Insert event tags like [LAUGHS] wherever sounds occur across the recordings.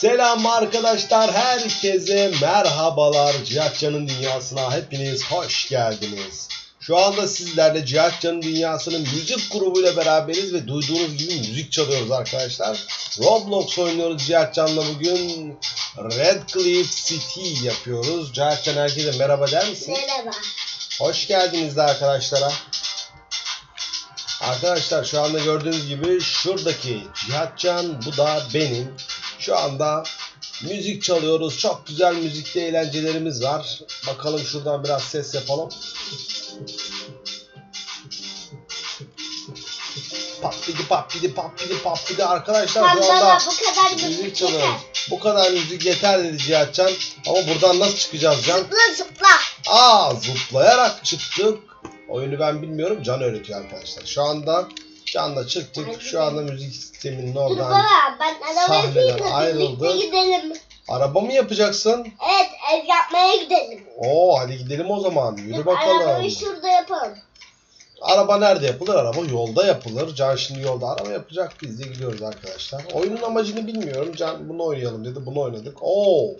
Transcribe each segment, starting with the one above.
Selam arkadaşlar, herkese merhabalar. Cihatcan'ın dünyasına hepiniz hoş geldiniz. Şu anda sizlerle Cihatcan'ın dünyasının müzik grubuyla beraberiz ve duyduğunuz gibi müzik çalıyoruz arkadaşlar. Roblox oynuyoruz Cihatcan'la bugün. Red Cliff City yapıyoruz. Cihatcan herkese merhaba der misin? Merhaba. Hoş geldiniz de arkadaşlara. Arkadaşlar şu anda gördüğünüz gibi şuradaki Cihatcan bu da benim. Şu anda müzik çalıyoruz. Çok güzel müzikte eğlencelerimiz var. Bakalım şuradan biraz ses yapalım. Pappidi pappidi pappidi pappidi arkadaşlar Tam şu anda bu kadar müzik müzik çalıyoruz. yeter. Bu kadar müzik yeter dedi Cihatcan. Ama buradan nasıl çıkacağız Can? Zıpla zıpla. Aa zıplayarak çıktık. Oyunu ben bilmiyorum. Can öğretiyor arkadaşlar. Şu anda Can'la çıktık. Şu anda müzik sisteminin oradan baba ben araba sahneden ayrıldık. gidelim. araba mı yapacaksın? Evet ev yapmaya gidelim. Oo hadi gidelim o zaman. Yürü bakalım. Arabayı şurada yapalım. Araba nerede yapılır? Araba yolda yapılır. Can şimdi yolda araba yapacak. Biz de gidiyoruz arkadaşlar. Oyunun amacını bilmiyorum. Can bunu oynayalım dedi. Bunu oynadık. Oo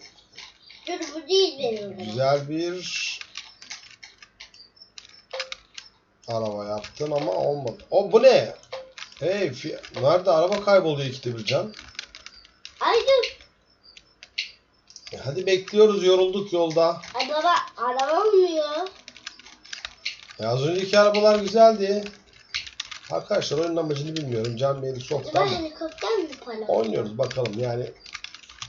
Dur bu değil benim. güzel bir araba yaptın ama olmadı. O bu ne? Hey, nerede araba kayboluyor ikide bir can? Ay dur. E, hadi bekliyoruz yorulduk yolda. Ay baba araba olmuyor. E, az önceki arabalar güzeldi. Arkadaşlar oyunun amacını bilmiyorum. Can beni soktu ama helikopter mi para? oynuyoruz bakalım yani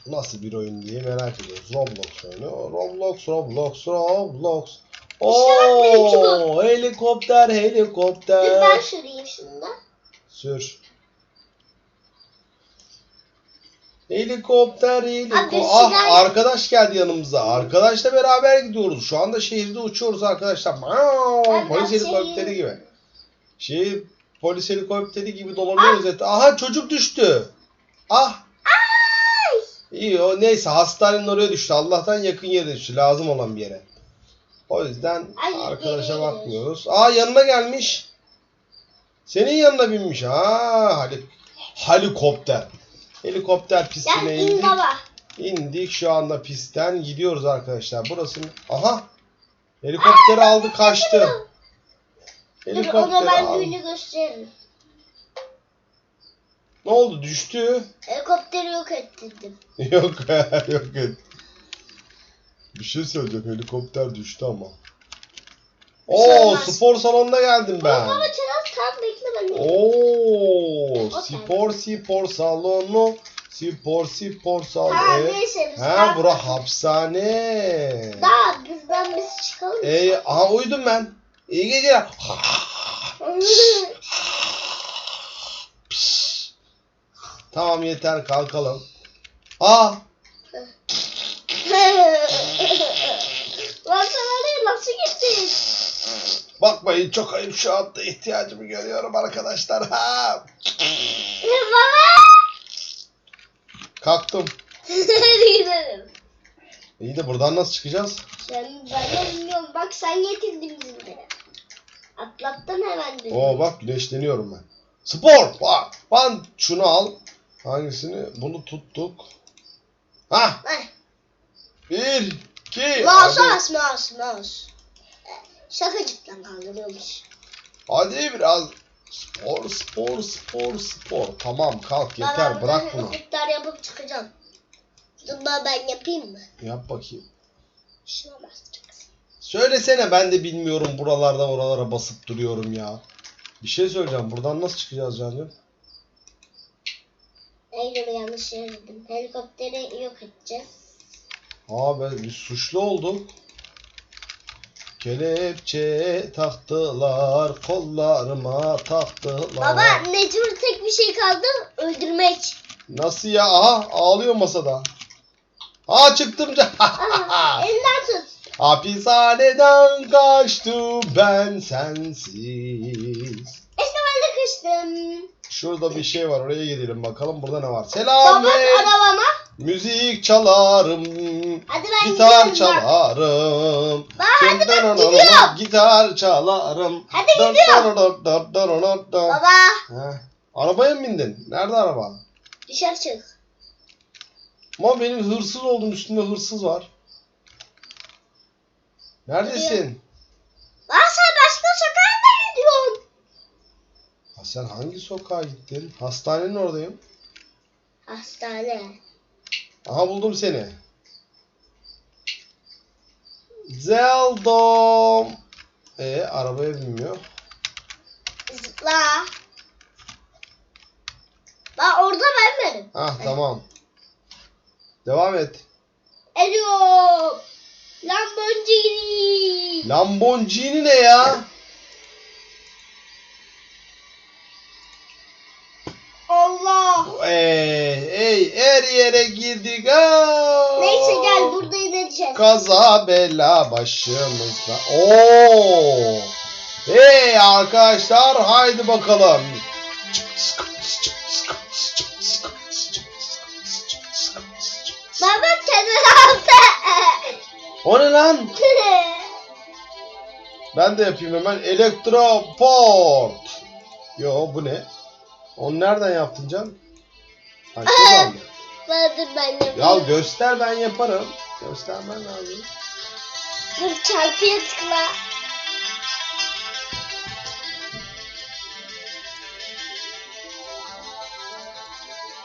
nasıl bir oyun diye merak ediyoruz. Roblox oyunu. Roblox, Roblox, Roblox. Benimki Oo, helikopter, Dur ben helikopter. süreyim da. Sür. Helikopter, Abi, helikopter. bir Ah şeyler- arkadaş geldi yanımıza. Arkadaşla beraber gidiyoruz. Şu anda şehirde uçuyoruz arkadaşlar. Mau, Ben Polis kaçayım. helikopteri gibi. Şehir polis helikopteri gibi dolanıyoruz. et- Aha çocuk düştü. Ah. İyi o neyse hastanenin oraya düştü. Allah'tan yakın yere düştü. Lazım olan bir yere. O yüzden Ay, arkadaşa nereye bakmıyoruz. Aa yanına gelmiş. Senin yanına binmiş. Ha heli helikopter. Helikopter pistine in indik. baba. İndik şu anda pistten gidiyoruz arkadaşlar. Burası aha. Helikopteri aldı kaçtı. Dur ona ben aldı. gösteririm. Ne oldu düştü? Helikopteri yok ettirdim. [LAUGHS] yok [LAUGHS] yok. Bir şey söyleyeceğim helikopter düştü ama. Şey Oo olmaz. spor salonuna geldim ben. Baba çbiraz kal bekle ben. Oo spor spor salonu. Spor spor Ha salonu. neyse biz Ha daha- bura hapishane. Daha bizden biz çıkalım. Ee, aha uyudum ben. İyi geceler. [LAUGHS] Tamam yeter kalkalım. Aa [LAUGHS] Sen oraya nasıl gittin? bakmayın çok ayıp şu anda ihtiyacımı görüyorum arkadaşlar. Ha. Baba. Kalktım. Gidelim. İyi de buradan nasıl çıkacağız? Sen ben de bilmiyorum. Bak sen getirdin bizi buraya. Atlattın hemen bizi. Oo bak güneşleniyorum ben. Spor. Bak. Ben şunu al. Hangisini? Bunu tuttuk. Ha. Heh. Bir, iki. Mouse Hadi, mouse mouse mouse. Şakacıktan kaldırıyormuş. hadi biraz. Spor, spor, spor, spor. Tamam kalk yeter Baba, bırak ben bunu. helikopter yapıp çıkacağım. Baba ben yapayım mı? Yap bakayım. Şuna basacaksın. Söylesene ben de bilmiyorum buralardan oralara basıp duruyorum ya. Bir şey söyleyeceğim. Buradan nasıl çıkacağız Cancım? Eylül'ü yanlış yazdım. Helikopteri yok edeceğiz. Ben biz suçlu olduk. Kelepçe taktılar, kollarıma taktılar. Baba mecbur tek bir şey kaldı. Öldürmek. Nasıl ya? Aha ağlıyor masada. Aa çıktım. [LAUGHS] Aha, elinden tut. Hapishaneden kaçtım ben sensiz. İşte ben de kıştım. Şurada bir şey var oraya gidelim bakalım burada ne var. Selam Baba ve arabama. müzik çalarım. Hadi ben Gitar bak. çalarım. Bak hadi bak Dın dın dın dın. gidiyorum. Gitar çalarım. Hadi Dın gidiyorum. dın dın dın dın dın dın. Baba Heh. Arabaya mı bindin? Nerede araba? dışarı çık. Ama benim hırsız oldum üstümde hırsız var. Neredesin? Lan sen başka sokağa mı gidiyorsun? Ha, sen hangi sokağa gittin? Hastanenin oradayım. Hastane. Aha buldum seni. Zeldom. E arabaya binmiyor. Zıpla. Bak orada ben varım. Ah tamam. Devam et. Alo. Lamborghini. Lamborghini ne ya? Allah. Ey, ey her yere girdik. Aa! Neyse gel burada ineceğiz. Kaza bela başımızda. Oo! Hey arkadaşlar haydi bakalım. Baba kendini aldı. O ne lan? [LAUGHS] Ben de yapayım hemen. Elektroport. Yo bu ne? Onu nereden yaptın can? Ha, şuradan mı? Badır ben de. Ya göster ben yaparım. Göstermen lazım. Dur çarpıya tıkla.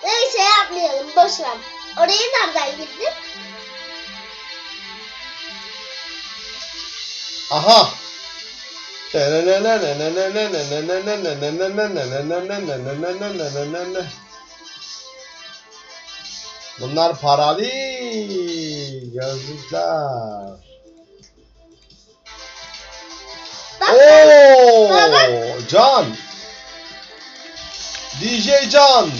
Neyse yapmayalım boş ver. Oraya nereden girdin? Aha. Bunlar para değil. Gözlükler. Oo! Can. DJ Can.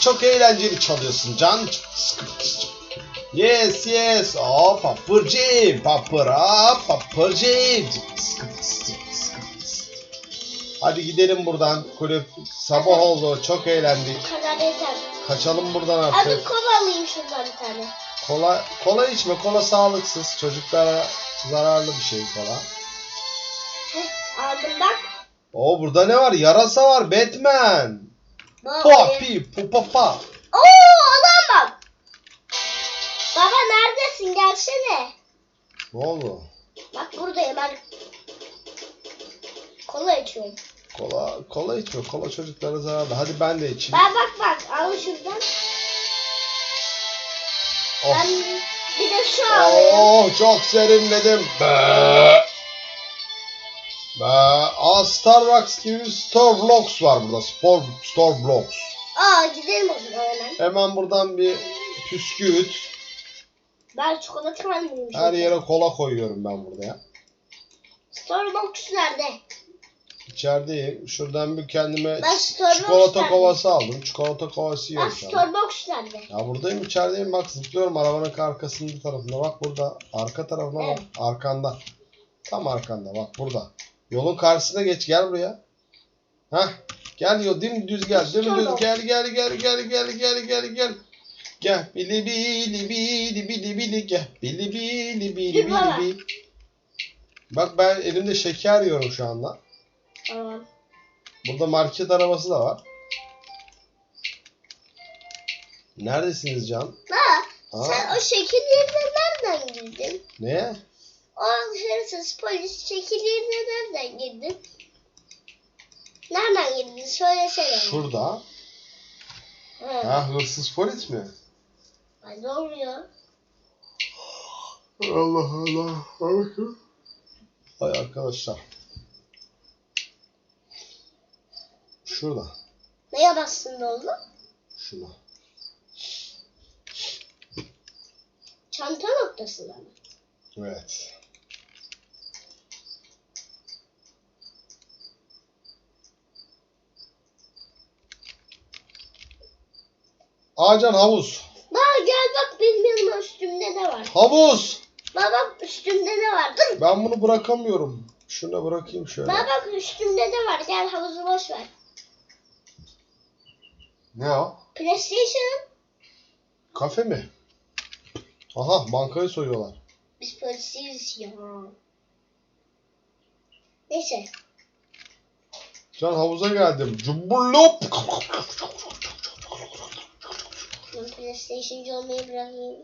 Çok eğlenceli çalıyorsun Can. Sıkı, sıkı. Yes yes. Oh papırcı. Papıra papırcı. Hadi gidelim buradan. Kulüp sabah oldu. Çok eğlendik. kadar yeter. Kaçalım buradan Abi artık. kola alayım şuradan bir tane. Kola, kola içme. Kola sağlıksız. Çocuklara zararlı bir şey kola. Heh, aldım bak. Oo burada ne var? Yarasa var. Batman. Papi pupapa. Oo neredesin gelsene. Ne oldu? Bak buradayım ben. Kola içiyorum. Kola, kola içme. Kola çocuklara zararlı. Hadi ben de içeyim. Ben bak bak al şuradan. Oh. Ben bir de şu alayım. Oh çok serinledim. Be. Be. Aa Starbucks gibi bir Starbucks var burada. Spor, Starbucks. Aa gidelim o zaman hemen. Hemen buradan bir püsküvit. Ben çikolata almayayım. Her yere kola koyuyorum ben burada ya. Starbucks nerede? İçerideyim. Şuradan bir kendime Ben Starbucks çikolata nerede? kovası aldım. Çikolata kovası Bak yiyorum şu an. Starbucks nerede? Ya buradayım içerideyim bak zıplıyorum arabanın arkasında tarafında bak burada arka tarafına bak Evet. arkanda tam arkanda bak burada yolun karşısına geç gel buraya Hah gel yol dimdüz gel dimdüz Tamam. gel gel gel gel gel gel gel gel gel bili bili bili bili bili gel bili bili bili bili bili Bak ben elimde şeker yiyorum şu anda. Tamam. Burada market arabası da var. Neredesiniz Can? Ha, Aa, sen o şekillerine nereden girdin? ne? O hırsız polis şekillerine nereden girdin? Nereden girdin? Söylesene. Şurada. Ha. Ha hırsız polis mi? Ay, ne oluyor? Allah Allah. Hay arkadaşlar. Şurada. Neye bastın ne oldu? Şuna. Çanta noktasında mı? Evet. Ağacan havuz. Gel bak benim yanıma üstümde ne var? Havuz. Bak üstümde ne var? Dur. Ben bunu bırakamıyorum. Şunu bırakayım şöyle. Bak bak üstümde ne var? Gel havuzu boş ver. Ne o? PlayStation. Kafe mi? Aha bankayı soyuyorlar. Biz polisiyiz ya. Neyse. Can havuza geldim. Cumbulop. Ben PlayStation'cı olmayı bırakayım.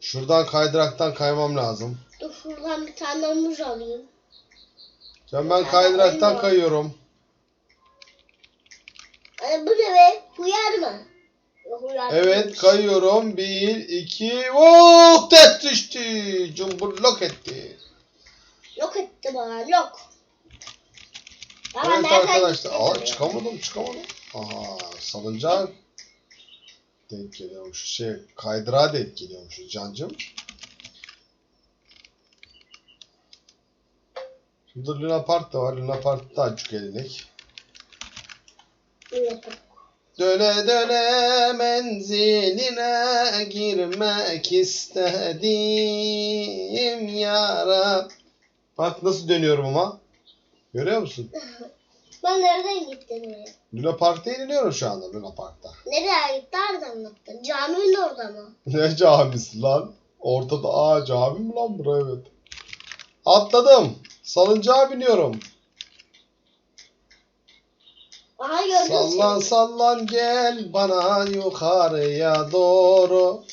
Şuradan kaydıraktan kaymam lazım. Dur şuradan bir tane muz alayım. Can ben kaydıraktan kayıyorum. Ay, bu ne be? Huyar mı? Yok, Evet kayıyorum. Bir, iki, oh test düştü. Cumburlok etti. Yok etti bana yok. Ben Evet nereden arkadaşlar. Aa çıkamadım çıkamadım. Aha salıncak denk geliyormuş. Şey kaydırağa denk geliyormuş cancım. Şurada Luna Park da var. Luna Park'ta açık elinek. Döne döne menziline girmek istedim yara. Bak nasıl dönüyorum ama. Görüyor musun? [LAUGHS] Ben nereden gittim oraya? Luna Park'ta iniliyorum şu anda Luna Park'ta. Nereye gitti? Nereden anlattın? Caminin orada mı? [LAUGHS] Ne camisi lan? Ortada aa cami mi lan bura evet. Atladım. Salıncağa biniyorum. Aha gördüm Sallan seni. sallan gel bana yukarıya doğru.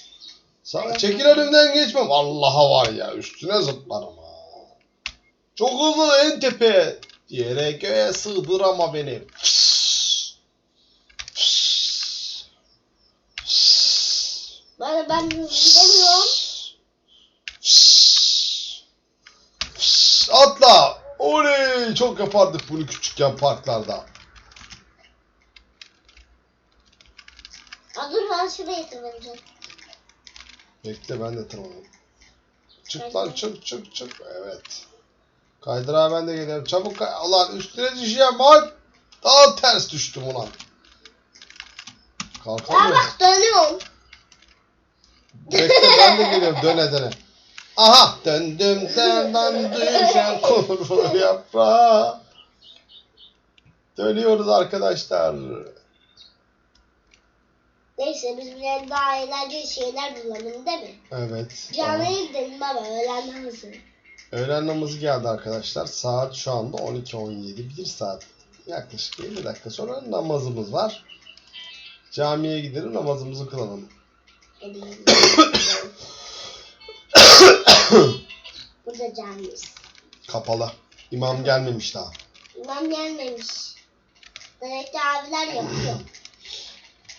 Sa- Çekil önümden geçmem. Allah'a var ya üstüne zıplarım ha. Çok hızlı en tepe. Yere göğe sığdır ama beni. Ben, ben gidemiyorum. Atla. Oley çok yapardık bunu küçükken parklarda. Aa, dur ben şuraya tırmanacağım. Bekle ben de tırmanayım. Çık lan çık çık çık. Evet. Kaydırağa ben de geliyorum. Çabuk kay. Ulan üstüne düşeceğim bak. Daha ters düştüm ulan. Kalkamıyorum. bak dönüyorum. Bekle ben de [LAUGHS] geliyorum döne döne. Aha döndüm senden düşen kuru yaprağa. Dönüyoruz arkadaşlar. Neyse biz biraz daha eğlenceli şeyler bulalım değil mi? Evet. Camiye gidelim baba öğlen namazı. Öğlen namazı geldi arkadaşlar. Saat şu anda 12.17. Bir saat yaklaşık 50 dakika sonra namazımız var. Camiye gidelim namazımızı kılalım. [COUGHS] Hadi. Burada camimiz. Kapalı. İmam gelmemiş daha. İmam gelmemiş. Ki abiler yapıyor.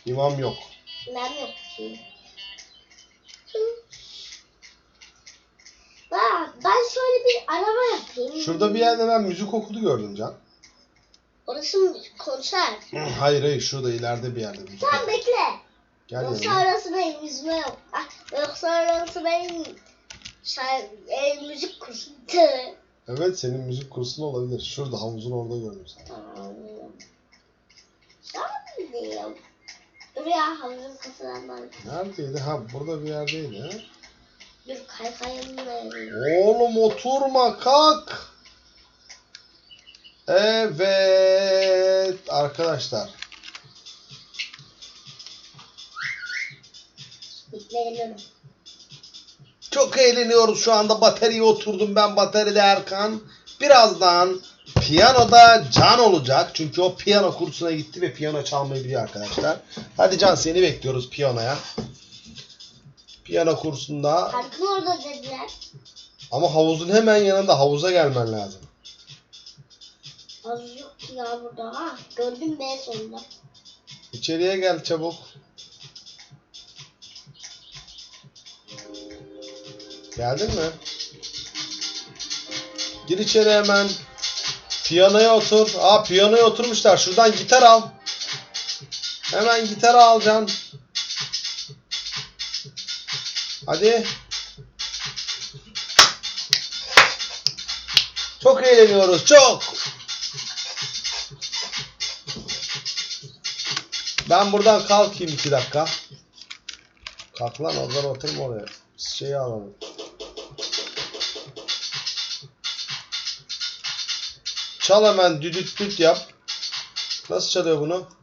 İmam yok. İmam yok. [COUGHS] Bak ben şöyle bir araba yapayım. Şurada bir yerde ben müzik okulu gördüm Can. Orası mı konser? Hayır hayır şurada ileride bir yerde müzik Tamam okulu. bekle. Gel Yoksa yanıma. orası benim yüzme yok. Ah, yoksa orası benim şarkı, e, müzik kursu. Tı. Evet senin müzik kursun olabilir. Şurada havuzun orada gördüm seni. Tamam. Sen diyeyim. Dur ya havuzun kasından bak. Neredeydi? Ha burada bir yerdeydi. Dur Oğlum oturma kalk. Evet arkadaşlar. Çok eğleniyoruz şu anda. Bataryaya oturdum ben bataryada Erkan. Birazdan piyanoda Can olacak. Çünkü o piyano kursuna gitti ve piyano çalmayı biliyor arkadaşlar. Hadi Can seni bekliyoruz piyanoya. Piyano kursunda Parkın orada dediler. ama havuzun hemen yanında havuza gelmen lazım. Havuz yok ki ya burada. Ha gördüm ben sonunda. İçeriye gel çabuk. Geldin mi? Gir içeri hemen. Piyanoya otur. Aa piyanoya oturmuşlar. Şuradan gitar al. Hemen gitar alacaksın. Hadi. Çok eğleniyoruz. Çok. Ben buradan kalkayım iki dakika. Kalk lan oradan oturma oraya. Şeyi alalım. Çal hemen düdüt düt yap. Nasıl çalıyor bunu?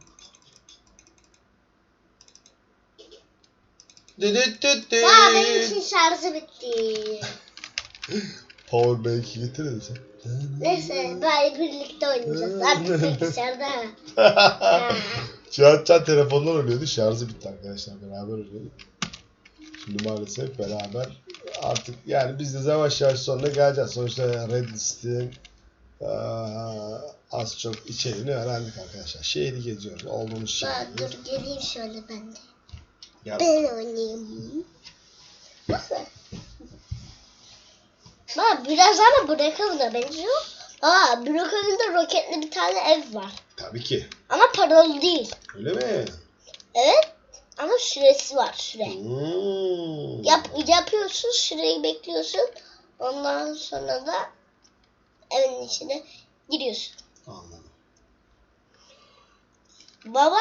Düdüt düt düt. Aa benim için şarjı bitti. Power bank'i getirin sen. Neyse bari birlikte oynayacağız. Artık bilgisayarda. Ha. [LAUGHS] Cihatcan telefondan oynuyordu. Şarjı bitti arkadaşlar. Beraber oynuyorduk. Şimdi maalesef beraber artık yani biz de yavaş yavaş sonuna geleceğiz. Sonuçta Red List'in eee, az çok içeriğini öğrendik arkadaşlar. Şehri geziyoruz. Olduğumuz şehri. dur geleyim şöyle ben de. Gel. Ben oynayayım. Nasıl? Bak biraz ama bırakalım da benziyor. Aa bırakalımda roketli bir tane ev var. Tabii ki. Ama paralı değil. Öyle mi? Evet. Ama süresi var süre. Hmm. Yap, yapıyorsun süreyi bekliyorsun. Ondan sonra da evin içine giriyorsun. Anladım. Baba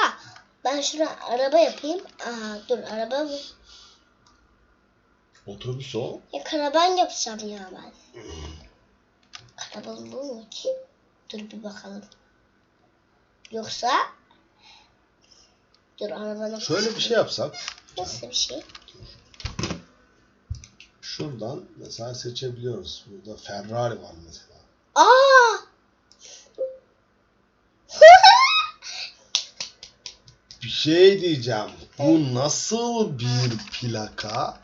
ben şuna araba yapayım. Aa dur araba mı? Otobüs o. Ya karavan yapsam ya ben. Karavan bu mu ki? Dur bir bakalım. Yoksa Dur arabana Şöyle bir şey yapsak. Nasıl bir şey? Şuradan mesela seçebiliyoruz. Burada Ferrari var mesela. Aa! Bir şey diyeceğim. Bu nasıl bir plaka?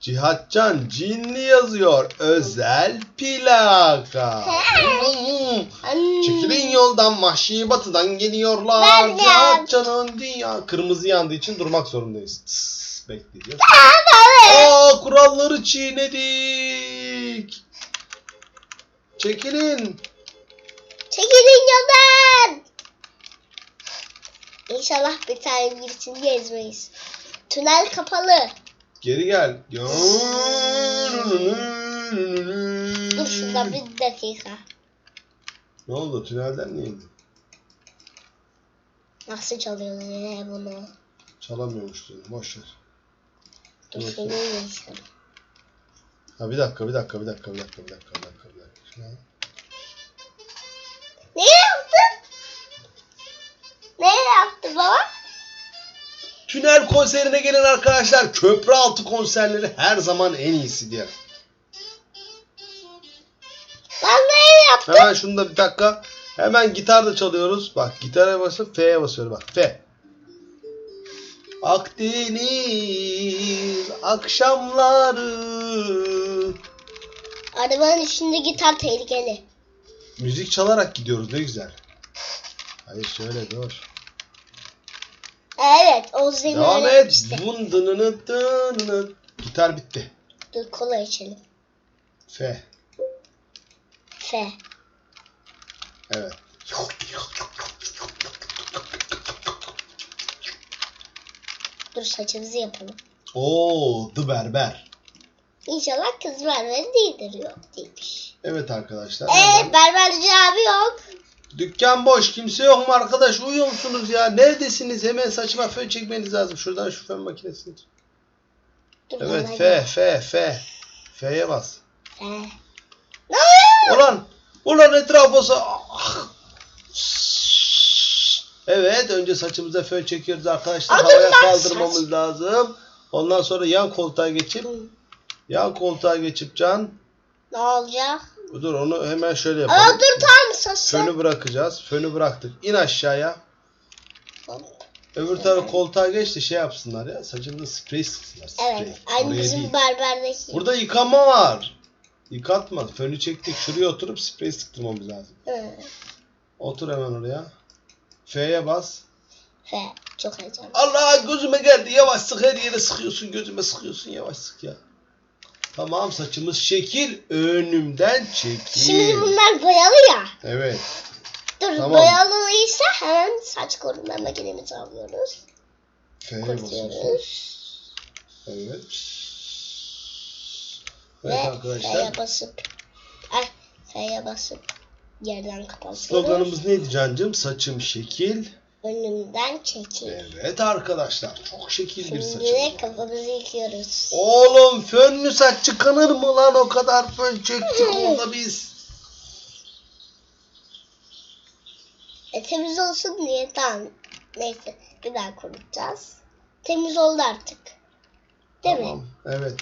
Cihatcan cinli yazıyor. Özel plaka. Çekilin yoldan vahşi batıdan geliyorlar. Cihatcan'ın dünya. Kırmızı yandığı için durmak zorundayız. Tıs, bekleyeceğiz. Aa kuralları çiğnedik. Çekilin. Çekilin yoldan. İnşallah bir tane birisini gezmeyiz. Tünel kapalı. Geri gel. Dur şurada bir dakika. Ne oldu? Tünelden niye indin? Nasıl çalıyoruz ya bunu? Çalamıyormuş diyorum. Boş ver. Dur yazalım. Ha bir dakika, bir dakika, bir dakika, bir dakika, bir dakika, bir dakika, bir dakika. Şuna- Ne yaptı baba? Tünel konserine gelin arkadaşlar. Köprü altı konserleri her zaman en iyisi diye. Lan ne yaptın? Hemen şunu da bir dakika. Hemen gitar da çalıyoruz. Bak gitara basıp F'ye basıyorum bak. F. Akdeniz akşamları. Arabanın üstünde gitar tehlikeli. Müzik çalarak gidiyoruz ne güzel. Hayır şöyle dur. Evet o zemin Devam et. işte. Vun dınını dınını. Gitar bitti. Dur kola içelim. F. F. Evet. Dur saçımızı yapalım. Oo, The Berber. İnşallah kız berberi değildir. Yok değilmiş. Evet arkadaşlar. Eee hemen- berberci abi yok. Dükkan boş. Kimse yok mu arkadaş? Uyuyor musunuz ya? Neredesiniz? Hemen saçma fön çekmeniz lazım. Şuradan şu fön makinesini. Dur Evet F. F, F. F'ye bas. F. Ulan! Ulan etrafı ah! Evet önce saçımıza fön çekiyoruz arkadaşlar. Adım Havaya kaldırmamız saç. lazım. Ondan sonra yan koltuğa geçip yan koltuğa geçip can. Ne olacak? Dur onu hemen şöyle Aa yapalım. dur tamam saçı. Fönü bırakacağız. Fönü bıraktık. İn aşağıya. Öbür tarafı koltuğa geç de şey yapsınlar ya. Saçında sprey sıksınlar. Sprey. Evet aynı Oraya bizim değil. berberdeki. Burada yıkama var. Yıkatma. Fönü çektik. Şuraya oturup sprey sıktırmamız lazım. Hı. Otur hemen oraya. F'ye bas. F. Çok heyecanlı. Allah gözüme geldi. Yavaş sık her yere sıkıyorsun. Gözüme sıkıyorsun. Yavaş sık ya. Tamam saçımız şekil. Önümden çekil. Şimdi bunlar boyalı ya. Evet. Dur Tamam. boyalıysa hemen saç koruma makinemizi alıyoruz. F'ye. Kurutuyoruz. Evet. Ve Evet arkadaşlar. F'ye basıp ay F'ye basıp yerden kapatıyoruz. Sloganımız neydi Cancım? Saçım şekil. Önümden çekil. Evet arkadaşlar. Çok şekil bir Şimdi de var. kafamızı yıkıyoruz. Oğlum fönlü saç çıkanır mı lan o kadar fön çektik [LAUGHS] orada biz. E, temiz olsun diye tamam. Neyse bir daha kurutacağız. Temiz oldu artık. Değil mi? tamam. Evet.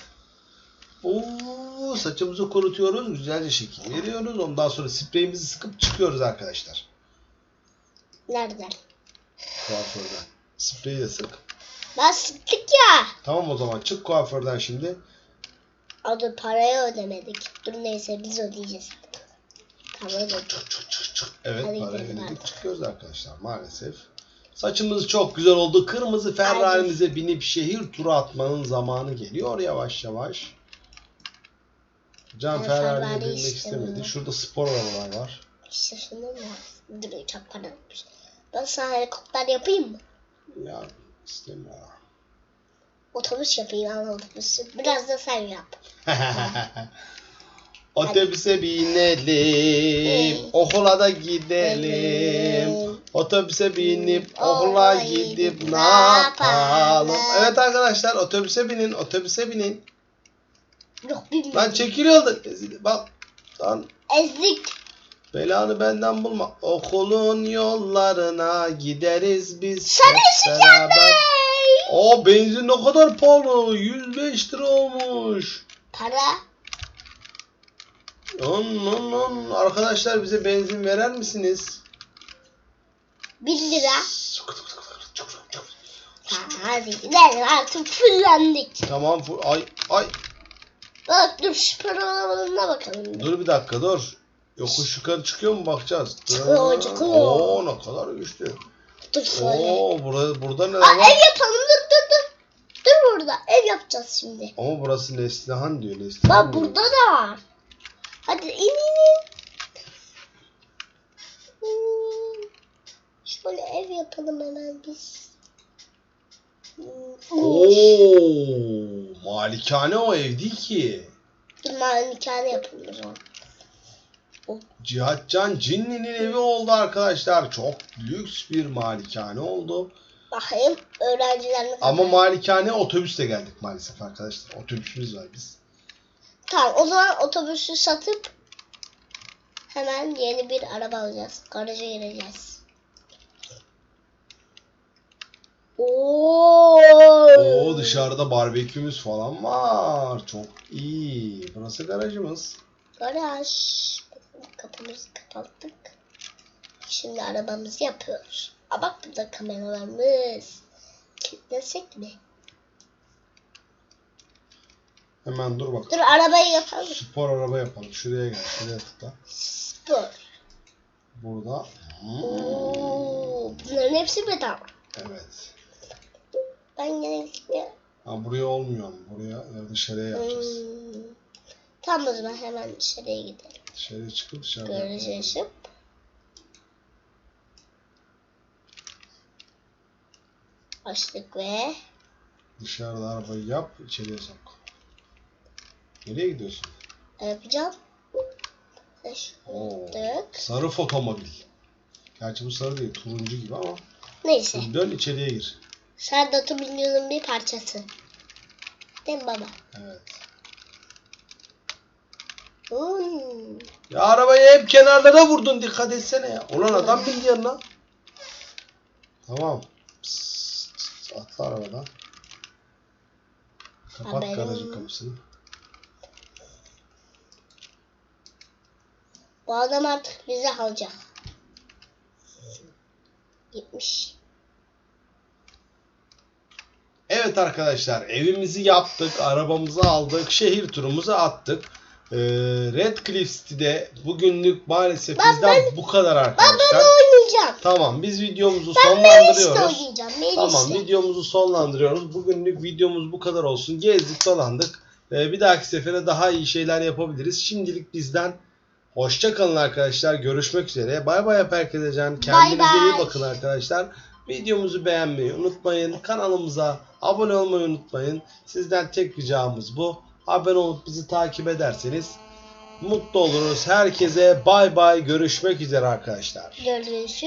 Oo, saçımızı kurutuyoruz. Güzelce şekil veriyoruz. Ondan sonra spreyimizi sıkıp çıkıyoruz arkadaşlar. Nereden? Kuaförden. Spreyi de sık. Ben sıktık ya. Tamam o zaman çık kuaförden şimdi. Adı parayı ödemedik. Dur neyse biz ödeyeceğiz. Tamam ödedik. Çık çık çık çık. Evet Hadi para gidelim ödedik artık. çıkıyoruz arkadaşlar maalesef. Saçımız çok güzel oldu. Kırmızı Ferrari'mize binip şehir turu atmanın zamanı geliyor yavaş yavaş. Can Ben Ferrari'ye Ferrari binmek istemiyorum. istemedi. Şurada spor arabalar var. İşte şunu mu? Dur çok para etmiş. Ben sana helikopter yapayım mı? Ya istemiyorum. Otobüs yapayım al otobüsü. Biraz da sen yap. [LAUGHS] Otobüse binelim, okula da gidelim. Otobüse binip okula gidip ne yapalım? Evet arkadaşlar otobüse binin, otobüse binin. Yok bilmiyorum. Lan çekil yoldan. Bak lan Ezdik. Belanı benden bulma. Okulun yollarına gideriz biz Sen beraber. O benzin ne kadar pahalı. 105 lira olmuş. Para. On, on, on. Arkadaşlar bize benzin verer misiniz? 1 lira. Ha, hadi gidelim artık fullendik. Tamam. Ay ay. Bak dur şu paralarına bakalım. Dur bir dakika dur. Yokuş yukarı çıkıyor mu bakacağız. Çıkıyor, çıkıyor. Oo ne kadar güçlü. Dur şöyle. Oo burada burada ne Aa, var? ev yapalım dur dur dur. Dur burada ev yapacağız şimdi. Ama burası Neslihan diyor. Neslihan Bak diyor. burada da var. Hadi in in in. Şöyle ev yapalım hemen biz. Hmm. Oo malikane o ev değil ki. Dur malikane yapalım o zaman. Cihatcan Cinni'nin evi oldu arkadaşlar. Çok lüks bir malikane oldu. Bakayım öğrenciler ne Ama malikane otobüsle geldik maalesef arkadaşlar. Otobüsümüz var biz. Tamam o zaman otobüsü satıp hemen yeni bir araba alacağız. Garaja gireceğiz. Oo. Oo dışarıda barbekümüz falan var. Çok iyi. Burası garajımız. Garaj. Kapımızı kapattık. Şimdi arabamızı yapıyoruz. Aa bak burada kameralarımız. Kilitlesek mi? Hemen dur bak. Dur arabayı yapalım. Spor araba yapalım. Şuraya gel. Şuraya tıkla. Spor. Burada. Hmm, Oo, bunların hepsi bedava. Evet. Ben gene Ha buraya olmuyor ama. Buraya ya dışarıya yapacağız. Hmm. Tamam o zaman hemen dışarıya gidelim. Dışarıya çıkıp dışarıda Garaja. Açtık ve Dışarıda arabayı yap. içeriye sok. Nereye gidiyorsun? yapacağım. Oo. Şurada. Sarı fotomobil. Gerçi bu sarı değil. Turuncu gibi ama. Neyse. Dön içeriye gir. Serdat'ı milyonun bir parçası. Değil mi baba? Evet. Ya arabayı hep kenarlara vurdun dikkat etsene ya. Ulan adam bindi yanına. Tamam. Psst, psst, atla arabadan. Kapat Haberim. garajın kapısını. Bu adam artık bizi alacak. Gitmiş. Evet arkadaşlar evimizi yaptık, arabamızı aldık, şehir turumuzu attık. Ee, Red Cliff City'de bugünlük maalesef Ben- bizden bu kadar Ben arkadaşlar. bunu oynayacağım. Tamam biz videomuzu Ben sonlandırıyoruz. oynayacağım. Melis'le. Tamam videomuzu sonlandırıyoruz. Bugünlük videomuz bu kadar olsun. Gezdik dolandık. Ee, bir dahaki sefere daha iyi şeyler yapabiliriz. Şimdilik bizden hoşça kalın arkadaşlar. Görüşmek üzere. Bay bay yap herkese can. Kendinize iyi bay. bakın arkadaşlar. Videomuzu beğenmeyi unutmayın. Kanalımıza abone olmayı unutmayın. Sizden tek ricamız bu. Abone olup bizi takip ederseniz mutlu oluruz. Herkese bay bay görüşmek üzere arkadaşlar. Görüşürüz.